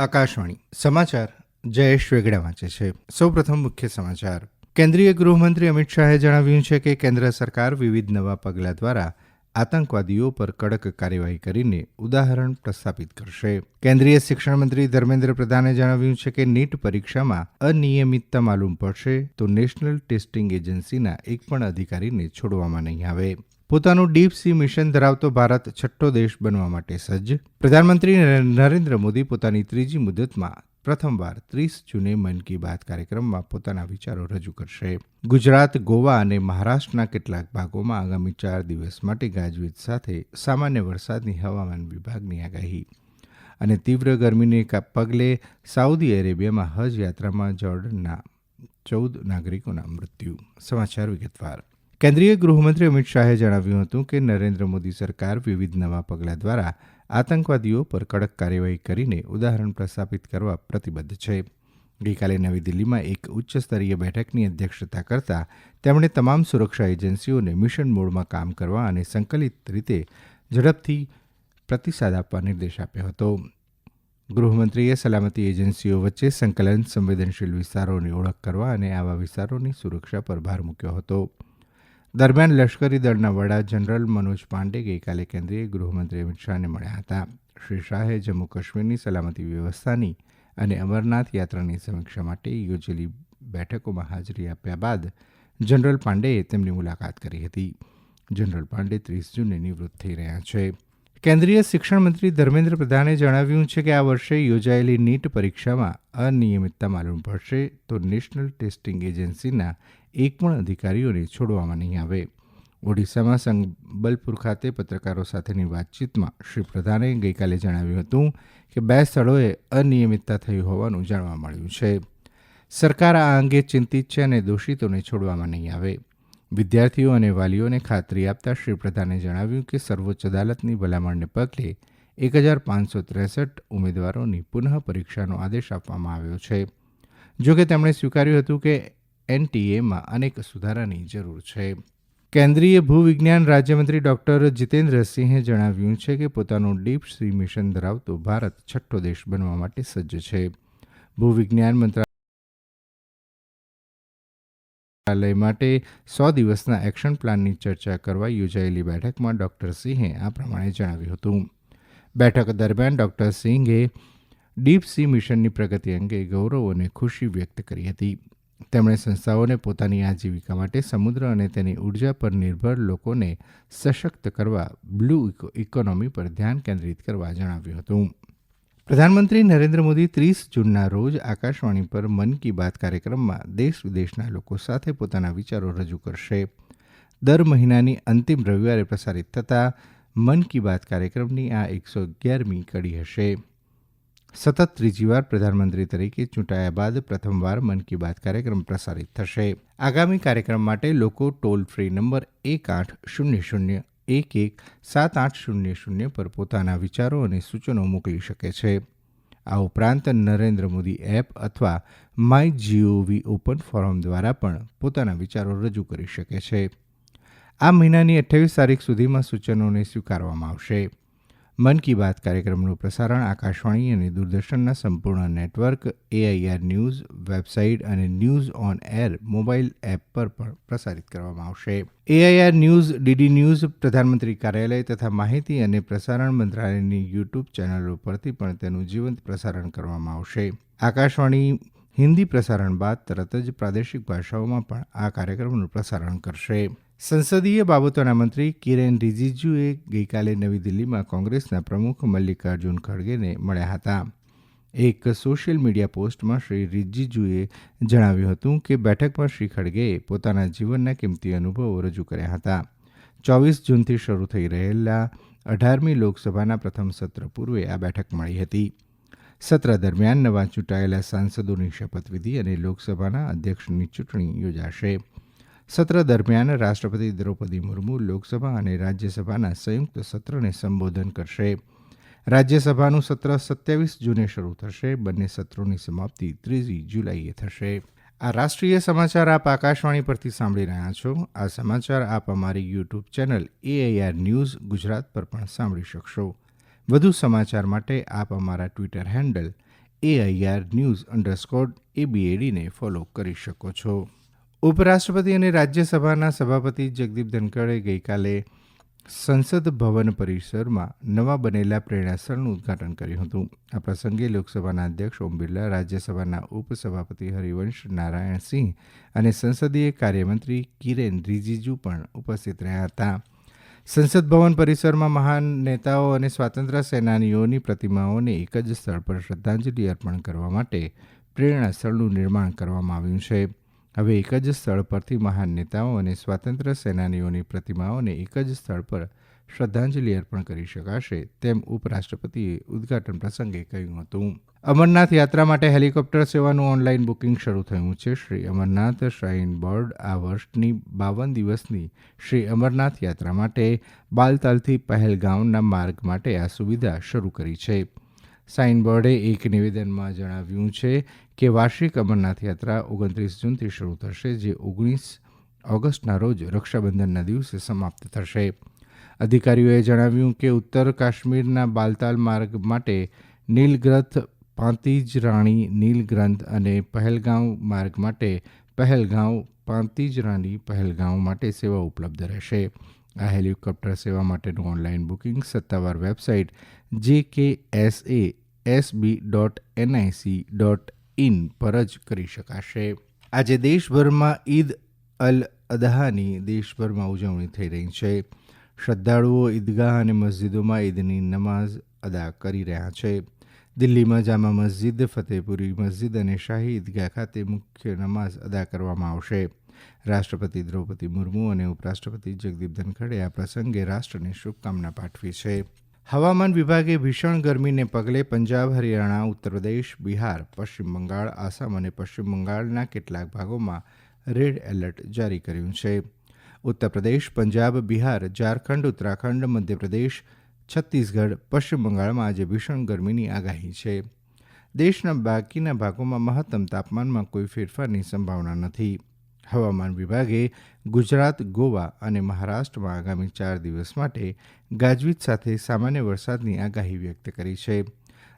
આકાશવાણી. સમાચાર જયેશ વેગડા વાંચે છે. સૌપ્રથમ મુખ્ય સમાચાર. કેન્દ્રીય ગૃહમંત્રી અમિત શાહે જણાવ્યું છે કે કેન્દ્ર સરકાર વિવિધ નવા પગલાં દ્વારા આતંકવાદીઓ પર કડક કાર્યવાહી કરીને ઉદાહરણ પ્રસ્થાપિત કરશે. કેન્દ્રીય શિક્ષણ મંત્રી ધર્મેન્દ્ર પ્રધાને જણાવ્યું છે કે નીટ પરીક્ષામાં અનિયમિતતા માલુમ પડશે તો નેશનલ ટેસ્ટિંગ એજન્સીના એક પણ અધિકારીને છોડવામાં નહીં આવે. પોતાનું ડીપ સી મિશન ધરાવતો ભારત છઠ્ઠો દેશ બનવા માટે સજ્જ. પ્રધાનમંત્રી નરેન્દ્ર મોદી પોતાની ત્રીજી મુદતમાં પ્રથમવાર ત્રીસ જૂને મન કી બાત કાર્યક્રમમાં પોતાના વિચારો રજૂ કરશે. ગુજરાત, ગોવા અને મહારાષ્ટ્રના કેટલાક ભાગોમાં આગામી ચાર દિવસ માટે ગાજવીજ સાથે સામાન્ય વરસાદની હવામાન વિભાગની આગાહી અને તીવ્ર ગરમીને પગલે સાઉદી અરેબિયામાં હજ યાત્રામાં જોર્ડનના ચૌદ નાગરિકોના મૃત્યુ. સમાચાર વિગતવાર. કેન્દ્રીય ગૃહમંત્રી અમિત શાહે જણાવ્યું હતું કે નરેન્દ્ર મોદી સરકાર વિવિધ નવા પગલાં દ્વારા આતંકવાદીઓ પર કડક કાર્યવાહી કરીને ઉદાહરણ પ્રસ્થાપિત કરવા પ્રતિબદ્ધ છે. ગઈકાલે નવી દિલ્હીમાં એક ઉચ્ચ સ્તરીય બેઠકની અધ્યક્ષતા કરતાં તેમણે તમામ સુરક્ષા એજન્સીઓને મિશન મોડમાં કામ કરવા અને સંકલિત રીતે ઝડપથી પ્રતિસાદ આપવા નિર્દેશ આપ્યો હતો. ગૃહમંત્રીએ સલામતી એજન્સીઓ વચ્ચે સંકલન સંવેદનશીલ વિસ્તારોની ઓળખ કરવા અને આવા વિસ્તારોની સુરક્ષા પર ભાર મૂક્યો હતો. દરમિયાન લશ્કરી દળના વડા જનરલ મનોજ પાંડે ગઈકાલે કેન્દ્રીય ગૃહમંત્રી અમિત શાહને મળ્યા હતા. શ્રી શાહે જમ્મુ કાશ્મીરની સલામતી વ્યવસ્થાની અને અમરનાથ યાત્રાની સમીક્ષા માટે યોજેલી બેઠકોમાં હાજરી આપ્યા બાદ જનરલ પાંડેએ તેમની મુલાકાત કરી હતી. જનરલ પાંડે ત્રીસ જૂને નિવૃત્ત થઈ રહ્યા છે. કેન્દ્રીય શિક્ષણ મંત્રી ધર્મેન્દ્ર પ્રધાને જણાવ્યું છે કે આ વર્ષે યોજાયેલી નીટ પરીક્ષામાં અનિયમિતતા માલુમ પડશે તો નેશનલ ટેસ્ટિંગ એજન્સીના એક પણ અધિકારીઓને છોડવામાં નહીં આવે. ઓડિશામાં સંબલપુર ખાતે પત્રકારો સાથેની વાતચીતમાં શ્રી પ્રધાને ગઈકાલે જણાવ્યું હતું કે બે સ્થળોએ અનિયમિતતા થઈ હોવાનું જાણવા મળ્યું છે. સરકાર આ અંગે ચિંતિત છે અને દોષિતોને છોડવામાં નહીં આવે. વિદ્યાર્થીઓ અને વાલીઓને ખાતરી આપતા શ્રી પ્રધાને જણાવ્યું કે સર્વોચ્ચ અદાલતની ભલામણને પગલે એક હજાર પાંચસો ત્રેસઠ ઉમેદવારોની પુનઃ પરીક્ષાનો આદેશ આપવામાં આવ્યો છે. જોકે તેમણે સ્વીકાર્યું હતું કે એનટીએમાં અનેક સુધારાની જરૂર છે. કેન્દ્રીય ભૂવિજ્ઞાન રાજ્યમંત્રી ડોક્ટર જીતેન્દ્રસિંહે જણાવ્યું છે કે પોતાનું ડીપ સી મિશન ધરાવતો ભારત છઠ્ઠો દેશ બનવા માટે સજ્જ છે. ભૂવિજ્ઞાન મંત્રાલય માટે સો દિવસના એક્શન પ્લાનની ચર્ચા કરવા યોજાયેલી બેઠકમાં ડોક્ટર સિંહે આ પ્રમાણે જણાવ્યું હતું. બેઠક દરમિયાન ડોક્ટર સિંઘે ડીપ સી મિશનની પ્રગતિ અંગે ગૌરવ અને ખુશી વ્યક્ત કરી હતી. તેમણે સંસ્થાઓને પોતાની આજીવિકા માટે સમુદ્ર અને તેની ઊર્જા પર નિર્ભર લોકોને સશક્ત કરવા બ્લુ ઇકોનોમી પર ધ્યાન કેન્દ્રિત કરવા જણાવ્યું હતું. પ્રધાનમંત્રી નરેન્દ્ર મોદી ત્રીસ જૂનના રોજ આકાશવાણી પર મન કી બાત કાર્યક્રમમાં દેશ વિદેશના લોકો સાથે પોતાના વિચારો રજૂ કરશે. દર મહિનાની અંતિમ રવિવારે પ્રસારિત થતા મન કી બાત કાર્યક્રમની આ એકસો અગિયારમી કડી હશે. સતત ત્રીજીવાર પ્રધાનમંત્રી તરીકે ચૂંટાયા બાદ પ્રથમવાર મન કી બાત કાર્યક્રમ પ્રસારિત થશે. આગામી કાર્યક્રમ માટે લોકો ટોલ ફ્રી નંબર એક આઠ શૂન્ય શૂન્ય એક એક સાત આઠ શૂન્ય શૂન્ય પર પોતાના વિચારો અને સૂચનો મોકલી શકે છે. આ ઉપરાંત નરેન્દ્ર મોદી એપ અથવા માય જીઓવી ઓપન ફોરમ દ્વારા પણ પોતાના વિચારો રજૂ કરી શકે છે. આ મહિનાની અઠ્ઠાવીસ તારીખ સુધીમાં સૂચનોને સ્વીકારવામાં આવશે. મન કી બાત કાર્યક્રમનું પ્રસારણ આકાશવાણી અને દૂરદર્શનના સંપૂર્ણ નેટવર્ક એઆઈઆર ન્યૂઝ વેબસાઇટ અને news on air mobile app પર પણ પ્રસારિત કરવામાં આવશે. એઆઈઆર ન્યૂઝ ડીડી ન્યૂઝ, પ્રધાનમંત્રી કાર્યાલય તથા માહિતી અને પ્રસારણ મંત્રાલયની યુટ્યુબ ચેનલો પરથી પણ તેનું જીવંત પ્રસારણ કરવામાં આવશે. આકાશવાણી હિન્દી પ્રસારણ બાદ તરત જ પ્રાદેશિક ભાષાઓમાં પણ આ કાર્યક્રમનું પ્રસારણ કરશે. સંસદીય બાબતોના મંત્રી કિરેન રિજિજુએ ગઈકાલે નવી દિલ્હીમાં કોંગ્રેસના પ્રમુખ મલ્લિકાર્જુન ખડગેને મળ્યા હતા. એક સોશિયલ મીડિયા પોસ્ટમાં શ્રી રિજિજુએ જણાવ્યું હતું કે બેઠકમાં શ્રી ખડગેએ પોતાના જીવનના કિંમતી અનુભવો રજૂ કર્યા હતા. ચોવીસ જૂનથી શરૂ થઈ રહેલા અઢારમી લોકસભાના પ્રથમ સત્ર પૂર્વે આ બેઠક મળી હતી. સત્ર દરમિયાન નવા ચૂંટાયેલા સાંસદોની શપથવિધિ અને લોકસભાના અધ્યક્ષની ચૂંટણી યોજાશે. સત્ર દરમિયાન રાષ્ટ્રપતિ દ્રૌપદી મુર્મુ લોકસભા અને રાજ્યસભાના સંયુક્ત સત્રને સંબોધન કરશે. રાજ્યસભાનું સત્ર સત્યાવીસ જૂને શરૂ થશે. બંને સત્રોની સમાપ્તિ ત્રીજી જુલાઈએ થશે. આ રાષ્ટ્રીય સમાચાર આપ આકાશવાણી પરથી સાંભળી રહ્યા છો. આ સમાચાર આપ અમારી YouTube channel AIR news Gujarat પર પણ સાંભળી શકશો. વધુ સમાચાર માટે આપ અમારા Twitter handle AIR news underscore એબીએડીને follow કરી શકો છો. ઉપરાષ્ટ્રપતિ અને રાજ્યસભાના સભાપતિ જગદીપ ધનખડે ગઈકાલે સંસદ ભવન પરિસરમાં નવા બનેલા પ્રેરણાસ્થળનું ઉદ્ઘાટન કર્યું હતું. આ પ્રસંગે લોકસભાના અધ્યક્ષ ઓમ બિરલા, રાજ્યસભાના ઉપસભાપતિ હરિવંશ નારાયણ સિંહ અને સંસદીય કાર્યમંત્રી કિરેન રિજિજુ પણ ઉપસ્થિત રહ્યા હતા. સંસદ ભવન પરિસરમાં મહાન નેતાઓ અને સ્વાતંત્ર્ય સેનાનીઓની પ્રતિમાઓને એક જ સ્થળ પર શ્રદ્ધાંજલિ અર્પણ કરવા માટે પ્રેરણાસ્થળનું નિર્માણ કરવામાં આવ્યું છે. હવે એક જ સ્થળ પરથી મહાન નેતાઓ અને સ્વાતંત્ર્ય સેનાનીઓની પ્રતિમાઓને એક જ સ્થળ પર શ્રદ્ધાંજલિ અર્પણ કરી શકાશે તેમ ઉપરાષ્ટ્રપતિએ ઉદ્ઘાટન પ્રસંગે કહ્યું હતું. અમરનાથ યાત્રા માટે હેલિકોપ્ટર સેવાનું ઓનલાઈન બુકિંગ શરૂ થયું છે. શ્રી અમરનાથ શ્રાઇન બોર્ડ આ વર્ષની બાવન દિવસની શ્રી અમરનાથ યાત્રા માટે બાલતાલથી પહેલગાંવના માર્ગ માટે આ સુવિધા શરૂ કરી છે. સાઇન બોર્ડે એક નિવેદનમાં જણાવ્યું છે કે વાર્ષિક અમરનાથ યાત્રા ઓગણત્રીસ જૂનથી શરૂ થશે, જે ઓગણીસ ઓગસ્ટના રોજ રક્ષાબંધનના દિવસે સમાપ્ત થશે. અધિકારીઓએ જણાવ્યું કે ઉત્તર કાશ્મીરના બાલતાલ માર્ગ માટે નીલગ્રથ, પાંતીજ રાણી નીલગ્રંથ અને પહેલગાંવ માર્ગ માટે પહેલગાંવ, પાંતીજ રાણી પહેલગાંવ માટે સેવા ઉપલબ્ધ રહેશે. આ હેલિકોપ્ટર સેવા માટેનું ઓનલાઈન બુકિંગ સત્તાવાર વેબસાઇટ જે કે S A SB dot NIC dot in પર જ કરી શકાશે. આજે દેશભરમાં ઈદ અલ અદહાની દેશભરમાં ઉજવણી થઈ રહી છે. શ્રદ્ધાળુઓ ઈદગાહ અને મસ્જિદોમાં ઈદની નમાઝ અદા કરી રહ્યા છે. દિલ્હીમાં જામા મસ્જિદ, ફતેહપુરી મસ્જિદ અને શાહી ઈદગાહ ખાતે મુખ્ય નમાઝ અદા કરવામાં આવશે. રાષ્ટ્રપતિ દ્રૌપદી મુર્મુ અને ઉપરાષ્ટ્રપતિ જગદીપ ધનખડે આ પ્રસંગે રાષ્ટ્રને શુભકામના પાઠવી છે. હવામાન વિભાગે ભીષણ ગરમીને પગલે પંજાબ, હરિયાણા ઉત્તરપ્રદેશ બિહાર, પશ્ચિમ બંગાળ, આસામ અને પશ્ચિમ બંગાળના કેટલાક ભાગોમાં રેડ એલર્ટ જારી કર્યું છે. ઉત્તરપ્રદેશ પંજાબ, બિહાર, ઝારખંડ, ઉત્તરાખંડ, મધ્યપ્રદેશ, છત્તીસગઢ, પશ્ચિમ બંગાળમાં આજે ભીષણ ગરમીની આગાહી છે. દેશના બાકીના ભાગોમાં મહત્તમ તાપમાનમાં કોઈ ફેરફારની સંભાવના નથી. હવામાન વિભાગે ગુજરાત, ગોવા અને મહારાષ્ટ્રમાં આગામી ચાર દિવસ માટે ગાજવીજ સાથે સામાન્ય વરસાદની આગાહી વ્યક્ત કરી છે.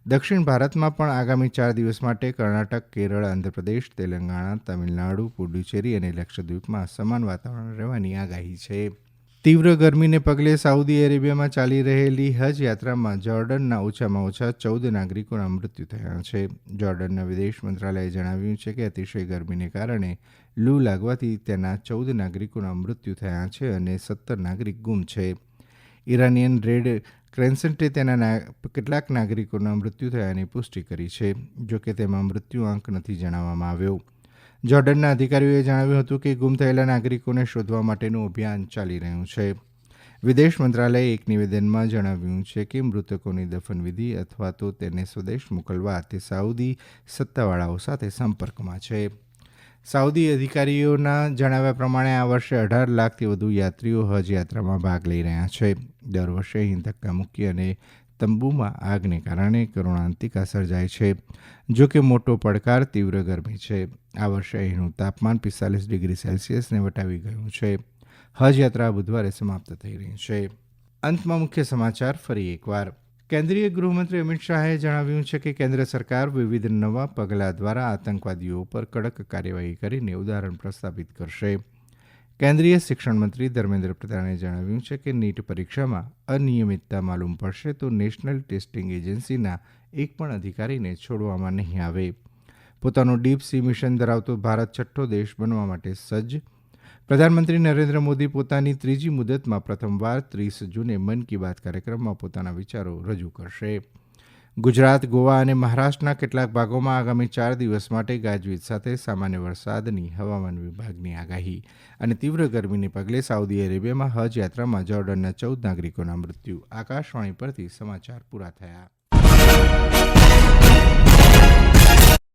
દક્ષિણ ભારતમાં પણ આગામી ચાર દિવસ માટે કર્ણાટક, કેરળ, આંધ્રપ્રદેશ, તેલંગાણા, તમિલનાડુ, પુડુચેરી અને લક્ષદ્વીપમાં સમાન વાતાવરણ રહેવાની આગાહી છે. તીવ્ર ગરમીને પગલે સાઉદી અરેબિયામાં ચાલી રહેલી હજ યાત્રામાં જોર્ડનના ઓછામાં ઓછા ચૌદ નાગરિકોના મૃત્યુ થયા છે. જોર્ડનના વિદેશ મંત્રાલયે જણાવ્યું છે કે અતિશય ગરમીને કારણે લૂ લાગવાથી તેના ચૌદ નાગરિકોના મૃત્યુ થયા છે અને સત્તર નાગરિક ગુમ છે. ઇરાનિયન રેડ ક્રેન્સન્ટે તેના કેટલાક નાગરિકોના મૃત્યુ થયાની પુષ્ટિ કરી છે જોકે તેમાં મૃત્યુ આંક નથી જણાવવામાં આવ્યો. જોર્ડનના અધિકારીઓએ જણાવ્યું હતું કે ગુમ થયેલા નાગરિકોને શોધવા માટેનું અભિયાન ચાલી રહ્યું છે. વિદેશ મંત્રાલયે એક નિવેદનમાં જણાવ્યું છે કે મૃતકોની દફનવિધિ અથવા તો તેને સ્વદેશ મોકલવા તે સાઉદી સત્તાવાળાઓ સાથે સંપર્કમાં છે. સાઉદી અધિકારીઓના જણાવ્યા પ્રમાણે આ વર્ષે અઢાર લાખથી વધુ યાત્રીઓ હજ યાત્રામાં ભાગ લઈ રહ્યા છે. દર વર્ષે અહીં ધક્કા મૂકી અને તંબુમાં આગને કારણે કરુણાંતિકા સર્જાય છે. જો કે મોટો પડકાર તીવ્ર ગરમી છે. આ વર્ષે અહીંનું તાપમાન પિસ્તાલીસ ડિગ્રી સેલ્સિયસને વટાવી ગયું છે. હજ યાત્રા બુધવારે સમાપ્ત થઈ રહી છે. અંતમાં મુખ્ય સમાચાર ફરી એકવાર. કેન્દ્રીય ગૃહમંત્રી અમિત શાહે જણાવ્યું છે કે કેન્દ્ર સરકાર વિવિધ નવા પગલાં દ્વારા આતંકવાદીઓ પર કડક કાર્યવાહી કરીને ઉદાહરણ પ્રસ્થાપિત કરશે. કેન્દ્રીય શિક્ષણ મંત્રી ધર્મેન્દ્ર પ્રધાને જણાવ્યું છે કે નીટ પરીક્ષામાં અનિયમિતતા માલુમ પડશે તો નેશનલ ટેસ્ટિંગ એજન્સીના એક પણ અધિકારીને છોડવામાં નહીં આવે. પોતાનું ડીપ સી મિશન ધરાવતો ભારત છઠ્ઠો દેશ બનવા માટે સજ્જ પ્રધાનમંત્રી નરેન્દ્ર મોદી પોતાની ત્રીજી મુદતમાં પ્રથમવાર ત્રીસ જૂને મન કી બાત કાર્યક્રમમાં પોતાના વિચારો રજૂ કરશે. ગુજરાત, ગોવા અને મહારાષ્ટ્રના કેટલાક ભાગોમાં આગામી ચાર દિવસ માટે ગાજવીજ સાથે સામાન્ય વરસાદની હવામાન વિભાગની આગાહી અને તીવ્ર ગરમીને પગલે સાઉદી અરેબિયામાં હજ યાત્રામાં જોર્ડનના ચૌદ નાગરિકોના મૃત્યુ. આકાશવાણી પરથી સમાચાર પૂરા થયા.